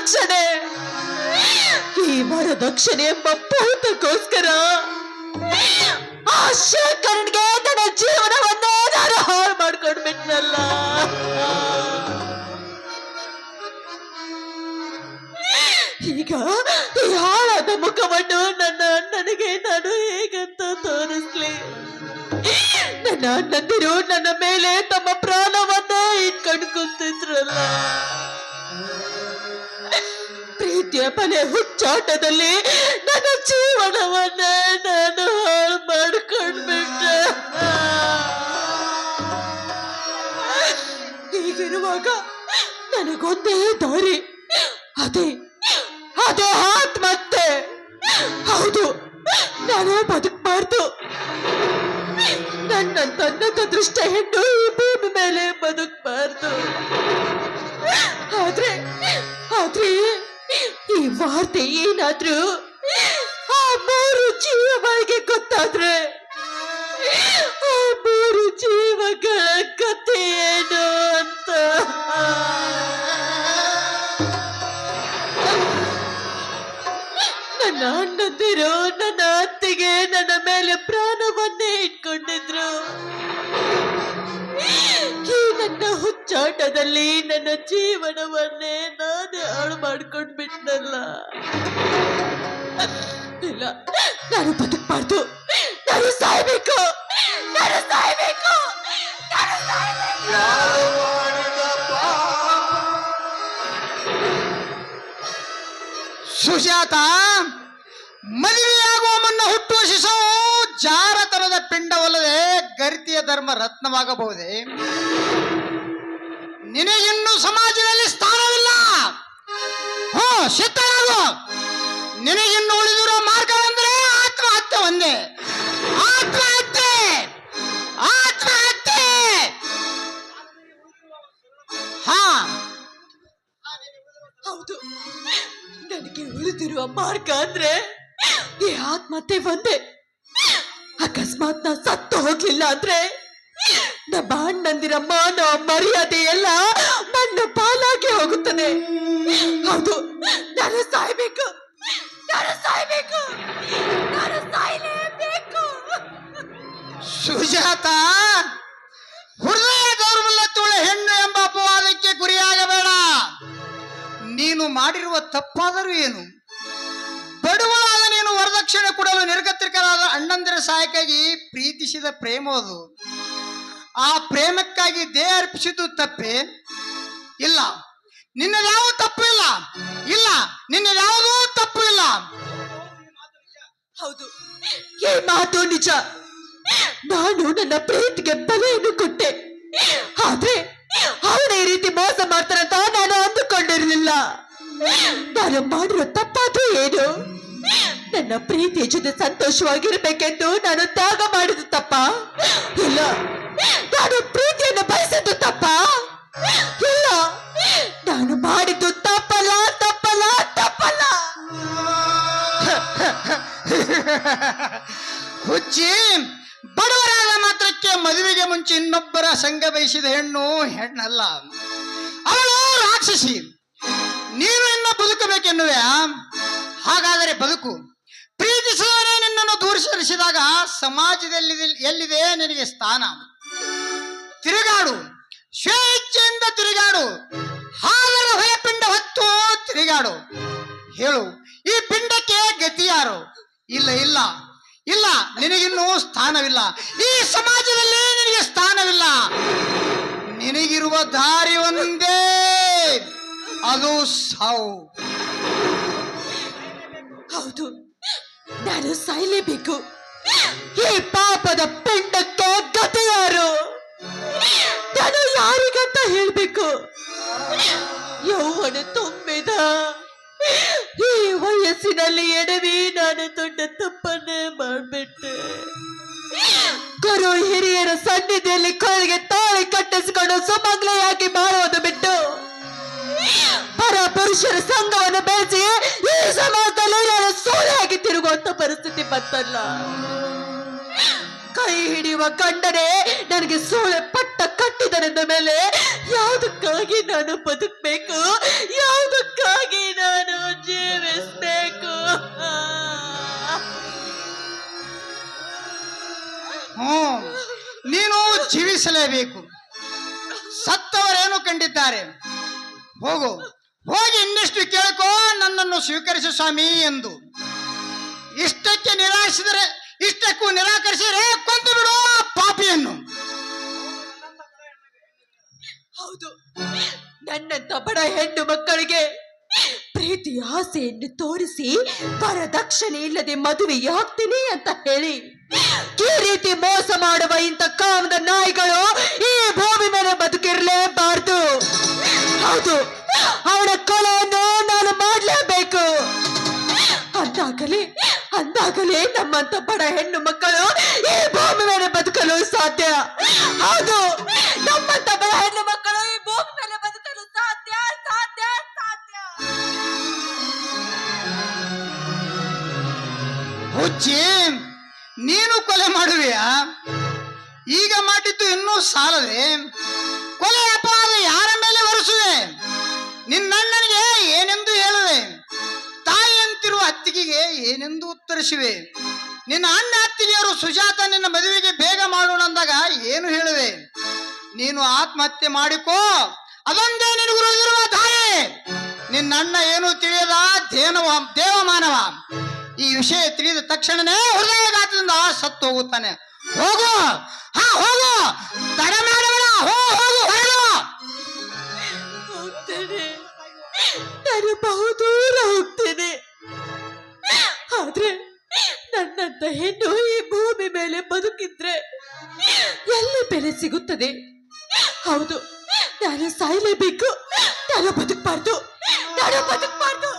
ವರದಕ್ಷಿಣೆ ಈ ವರದಕ್ಷಣೆ ಎಂಬ ಭೂತಕ್ಕೋಸ್ಕರ. ಆ ಶೇಖರನ್ಗೆ ತನ್ನ ಜೀವನವನ್ನೇ ನಾನು ಹಾಳು ಮಾಡ್ಕೊಂಡ್ಬಿಟ್ನಲ್ಲ ಈಗ ಈ ಹಾಳಾದ ಮುಖವನ್ನು ನನ್ನ ಅಣ್ಣನಿಗೆ ನಾನು ಹೇಗಂತ ತೋರಿಸ್ಲಿ. ನನ್ನ ಅಣ್ಣಂದಿರು ನನ್ನ ಮೇಲೆ ತಮ್ಮ ಪ್ರಾಣವನ್ನೇ ಮನೆ ಹುಚ್ಚಾಟದಲ್ಲಿ ನನ್ನ ಜೀವನವನ್ನೇ ನಾನು ಹಾಳು ಮಾಡ್ಕೊಂಡ್ಬಿಟ್ಟೆ. ಹೀಗಿರುವಾಗ ನನಗೊಂದೇ ದಾರಿ. ಅದೇ ಅದೇ ಆತ್ಮಹತ್ಯೆ. ಹೌದು, ನಾನು ಬದುಕಬಾರ್ದು. ನನ್ನ ತನ್ನದ ದೃಷ್ಟ ಹೆಣ್ಣು ಭೂಮಿ ಮೇಲೆ ಬದುಕಬಾರ್ದು. ಆದ್ರೆ ಆದ್ರೆ ಈ ವಾರ್ತೆ ಏನಾದ್ರೂ ಆ ಮೂರು ಜೀವಗಳಿಗೆ ಗೊತ್ತಾದ್ರೆ ಆ ಮೂರು ಜೀವಗಳ ಕಥೆ ಏನು ಅಂತ. ನನ್ನ ಅಣ್ಣಂದಿರು, ನನ್ನ ಅತ್ತಿಗೆ, ನನ್ನ ಮೇಲೆ ಪ್ರಾಣವನ್ನೇ ಹುಚ್ಚಾಟದಲ್ಲಿ ನನ್ನ ಜೀವನವನ್ನೇ ನಾನೇ ಹಾಳು ಮಾಡ್ಕೊಂಡ್ ಬಿಟ್ನಲ್ಲ ಇಲ್ಲ ನಾನು ಬದುಕಬಾರ್ದು. ನಾನು ಸಾಯ್ಬೇಕು. ನಾನು ಸಾಯ್ಬೇಕು. ನಾನು ಸಾಯ್ಬೇಕು. ಸುಜಾತ ಮದುವೆಯಾಗುವ ಮುನ್ನ ಹುಟ್ಟುವ ಶಿಶು ಜಾರತನದ ಪಿಂಡವಲ್ಲದೆ ಗರಿತಿಯ ಧರ್ಮ ರತ್ನವಾಗಬಹುದೇ? ನಿನಗಿನ್ನು ಸಮಾಜದಲ್ಲಿ ಸ್ಥಾನವಿಲ್ಲ. ಹೋ ಸಿದ್ಧರಾಗು ನಿನಗಿನ್ನು ಉಳಿದಿರೋ ಮಾರ್ಗವೆಂದರೆ ಆತ್ಮಹತ್ಯೆ ಒಂದೇ. ಆತ್ಮಹತ್ಯೆ. ಆತ್ಮಹತ್ಯೆ. ಹಾ. ಹೌದು. ನನಗೆ ಉಳಿದಿರುವ ಮಾರ್ಗ ಅಂದ್ರೆ ಈ ಆತ್ಮಹತ್ಯೆ ಒಂದೇ. ಅಕಸ್ಮಾತ್ ನಾ ಸತ್ತು ಹೋಗ್ಲಿಲ್ಲ ಅಂದ್ರೆ ನಮ್ಮ ಅಣ್ಣಂದಿರ ಮಾನ ಮರ್ಯಾದೆ ಎಲ್ಲ ನನ್ನ ಪಾಲಾಗಿ ಹೋಗುತ್ತದೆ. ಹೌದು, ನಾನು ಸಾಯ್ಬೇಕು. ನಾನು ಸಾಯ್ಬೇಕು. ನಾನು ಸಾಯ್ಲೇಬೇಕು. ಸುಜಾತ, ಹೃದಯ ದೌರ್ಬಲ್ಯತುಳ್ಳ ಹೆಣ್ಣು ಎಂಬ ಅಪವಾದಕ್ಕೆ ಗುರಿಯಾಗಬೇಡ. ನೀನು ಮಾಡಿರುವ ತಪ್ಪಾದರೂ ಏನು? ಬಡವಳಾದ ನೀನು ವರದಕ್ಷಿಣೆ ಕೊಡಲು ನಿರ್ಗತಿಕರಾದ ಅಣ್ಣಂದಿರ ಸಹಾಯಕ್ಕಾಗಿ ಪ್ರೀತಿಸಿದ ಪ್ರೇಮ ಅದು. ಆ ಪ್ರೇಮಕ್ಕಾಗಿ ದೇಹ ಅರ್ಪಿಸಿದ್ದು ತಪ್ಪೆ? ಇಲ್ಲ. ನಿನ್ನದ್ಯಾವ ತಪ್ಪು ಇಲ್ಲ. ಇಲ್ಲ. ನಿನ್ನದ್ಯಾವುದೂ ತಪ್ಪು ಇಲ್ಲ. ಹೌದು. ಈ ಮಾತು ನಿಜ. ನಾನು ನನ್ನ ಪ್ರೀತಿಗೆ ಬಲೆಯನ್ನು ಕೊಟ್ಟೆ. ಆದ್ರೆ ಅವನ ಈ ರೀತಿ ಮೋಸ ಮಾಡ್ತಾರಂತ ನಾನು ಅಂದುಕೊಂಡಿರಲಿಲ್ಲ. ನಾನು ಮಾಡಿರೋ ತಪ್ಪಾದ್ರೂ ಏನು? ನನ್ನ ಪ್ರೀತಿಯ ಜೊತೆ ಸಂತೋಷವಾಗಿರ್ಬೇಕೆಂದು ನಾನು ತ್ಯಾಗ ಮಾಡಿದ ತಪ್ಪ? ಇಲ್ಲ. ನಾನು ಪ್ರೀತಿಯನ್ನು ಬಯಸಿದ್ದು ತಪ್ಪ? ಇಲ್ಲ. ನಾನು ಮಾಡಿದ್ದು ತಪ್ಪಲ್ಲ ತಪ್ಪಲ್ಲ ತಪ್ಪಲ್ಲ. ಹುಚ್ಚಿ, ಬಡವರಾದ ಮಾತ್ರಕ್ಕೆ ಮದುವೆಗೆ ಮುಂಚೆ ಇನ್ನೊಬ್ಬರ ಸಂಘ ಬಯಸಿದ ಹೆಣ್ಣು ಹೆಣ್ಣಲ್ಲ. ಅವಳು ರಾಕ್ಷಸಿ. ನೀನು ಇನ್ನ ಬದುಕಬೇಕೆನ್ನುವೆ? ಹಾಗಾದರೆ ಬದುಕು. ಪ್ರೀತಿಸುವವನೇ ನಿನ್ನನ್ನು ದೂರ ಸರಿಸಿದಾಗ ಸಮಾಜದಲ್ಲಿ ಎಲ್ಲಿದೆ ನಿನಗೆ ಸ್ಥಾನ? ತಿರುಗಾಡು. ಸ್ವೇಚ್ಛೆಯಿಂದ ತಿರುಗಾಡು. ಹಾಲಲು ಹೊಯ ಪಿಂಡ ಹೊತ್ತು ತಿರುಗಾಡು. ಹೇಳು ಈ ಪಿಂಡಕ್ಕೆ ಗತಿಯಾರು? ಇಲ್ಲ ಇಲ್ಲ. ಇಲ್ಲ ನಿನಗಿನ್ನೂ ಸ್ಥಾನವಿಲ್ಲ. ಈ ಸಮಾಜದಲ್ಲಿ ನಿನಗೆ ಸ್ಥಾನವಿಲ್ಲ. ನಿನಗಿರುವ ದಾರಿ ಒಂದೇ. ಅದು ಸಾವು. ಹೌದು ನಾನು ಸಾಯ್ಲೇಬೇಕು. ಈ ಪಾಪದ ಪಿಂಡಕ್ಕೆ ಗತಿ ಯಾರು ನಾನು ಯಾರಿಗಂತ ಹೇಳ್ಬೇಕು? ಯೌವನ ತುಂಬಿದ. ಈ ವಯಸ್ಸಿನಲ್ಲಿ ಎಡವಿ ನಾನು ದೊಡ್ಡ ತಪ್ಪನ್ನ ಮಾಡ್ಬಿಟ್ಟೆ. ಗುರು ಹಿರಿಯರ ಸನ್ನಿಧಿಯಲ್ಲಿ ಕೊಳಗೆ ತಾಳಿ ಕಟ್ಟಿಸಿಕೊಂಡು ಸುಮಂಗ್ಲೆಯಾಗಿ ಮಾಡೋದು ಬಿಟ್ಟು ಪರ ಪುರುಷರ ಸಂಘವನ್ನು ಬೆಳೆಸಿ ಈ ಸಮಾಜದಲ್ಲಿ ನಾನು ಸೋಲೆಯಾಗಿ ತಿರುಗುವಂತ ಪರಿಸ್ಥಿತಿ ಬಂತಲ್ಲ. ಕೈ ಹಿಡಿಯುವ ಕಂಡರೆ ನನಗೆ ಸೋಳೆ ಪಟ್ಟ ಕಟ್ಟಿದನೆಂದ ಮೇಲೆ ಯಾವುದಕ್ಕಾಗಿ ನಾನು ಬದುಕಬೇಕು? ಯಾವುದಕ್ಕಾಗಿ ನಾನು ಜೀವಿಸಬೇಕು? ಹ್ಮ್. ನೀನು ಜೀವಿಸಲೇಬೇಕು. ಸತ್ತವರೇನು ಕಂಡಿದ್ದಾರೆ? ಹೋಗು. ಹೋಗಿ ಇನ್ನಿಷ್ಟು ಕೇಳ್ಕೋ, ನನ್ನನ್ನು ಸ್ವೀಕರಿಸು ಸ್ವಾಮಿ ಎಂದು. ಇಷ್ಟಕ್ಕೆ ನಿರಾಶಿಸಿದರೆ ಇಷ್ಟಕ್ಕೂ ನಿರಾಕರಿಸಿದರೆ ಕೊಂದು ಬಿಡು ಪಾಪಿಯನ್ನು. ಹೌದು. ನನ್ನಂತ ಬಡ ಹೆಣ್ಣು ಮಕ್ಕಳಿಗೆ ಪ್ರೀತಿ, ಆಸೆಯನ್ನು ತೋರಿಸಿ ವರದಕ್ಷಿಣೆ ಇಲ್ಲದೆ ಮದುವೆ ಮದುವೆಯಾಗ್ತೀನಿ ಅಂತ ಹೇಳಿ ಈ ರೀತಿ ಮೋಸ ಮಾಡುವ ಇಂಥ ಕಾಮದ ನಾಯಿಗಳು ಈ ಭೂಮಿ ಮೇಲೆ ಬದುಕಿರಲೇಬಾರ್ದು. ಹೌದು. ಅವಳ ಕೊಲೆಯನ್ನು ನಾನು ಮಾಡಲೇಬೇಕು ಅಂದಾಗಲೇ ನಮ್ಮಂತ ಬಡ ಹೆಣ್ಣು ಮಕ್ಕಳು ಈ ಭೂಮಿ ಮೇಲೆ ಬದುಕಲು ಸಾಧ್ಯ. ಹೌದು, ನಮ್ಮಂತ ಬಡ ಹೆಣ್ಣು ಮಕ್ಕಳು ಈ ಭೂಮಿ ಮೇಲೆ ಬದುಕಲು ಸಾಧ್ಯ ಸಾಧ್ಯ ಸಾಧ್ಯ. ಹುಚ್ಚಿ, ನೀನು ಕೊಲೆ ಮಾಡುವೆಯಾ? ಈಗ ಮಾಡಿದ್ದು ಇನ್ನೂ ಸಾಲದೆ? ಏನೆಂದು ಉತ್ತರಿಸುವೆ? ನಿನ್ನ ಅಣ್ಣ ಅತ್ತಿಗೆಯವರು ಸುಜಾತ ನಿನ್ನ ಮದುವೆಗೆ ಬೇಗ ಮಾಡೋಣ ಅಂದಾಗ ಏನು ಹೇಳುವೆ? ನೀನು ಆತ್ಮಹತ್ಯೆ ಮಾಡಿಕೋ, ಅದೊಂದೇ ನಿನಗುರುವ ತಾಯಿ. ನಿನ್ನ ಅಣ್ಣ ಏನು ತಿಳಿಯದ? ದೇನವ, ದೇವಮಾನವ. ಈ ವಿಷಯ ತಿಳಿದ ತಕ್ಷಣನೇ ಹೃದಯಘಾತದಿಂದ ಸತ್ತು ಹೋಗುತ್ತಾನೆ. ಹೋಗು, ಹಾ, ಹೋಗು. ಎಲ್ಲಿ ಬೆಲೆ ಸಿಗುತ್ತದೆ. ಹೌದು ನಾನು ಸಾಯಲೇಬೇಕು. ನಾನು ಬದುಕಬಾರ್ದು. ನಾನು ಬದುಕಬಾರ್ದು.